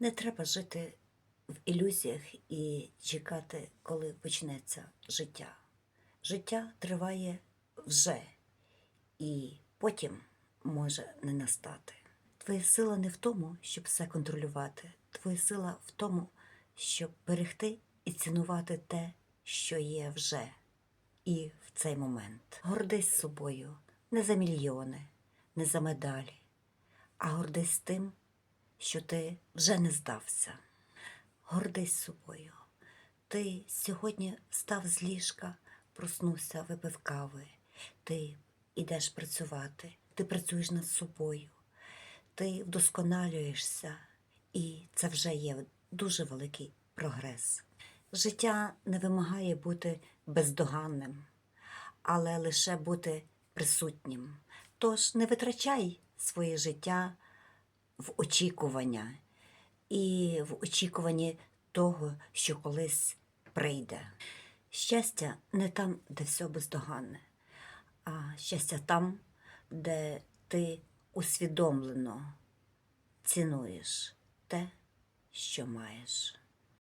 Не треба жити в ілюзіях і чекати, коли почнеться життя. Життя триває вже, і потім може не настати. Твоя сила не в тому, щоб все контролювати. Твоя сила в тому, щоб берегти і цінувати те, що є вже, і в цей момент. Гордись собою не за мільйони, не за медалі, а гордись тим, що ти вже не здався. Гордись собою. Ти сьогодні встав з ліжка, проснувся, випив кави. Ти йдеш працювати, ти працюєш над собою, ти вдосконалюєшся, і це вже є дуже великий прогрес. Життя не вимагає бути бездоганним, але лише бути присутнім. Тож не витрачай своє життя в очікування і в очікуванні того, що колись прийде. Щастя не там, де все бездоганне, а щастя там, де ти усвідомлено цінуєш те, що маєш.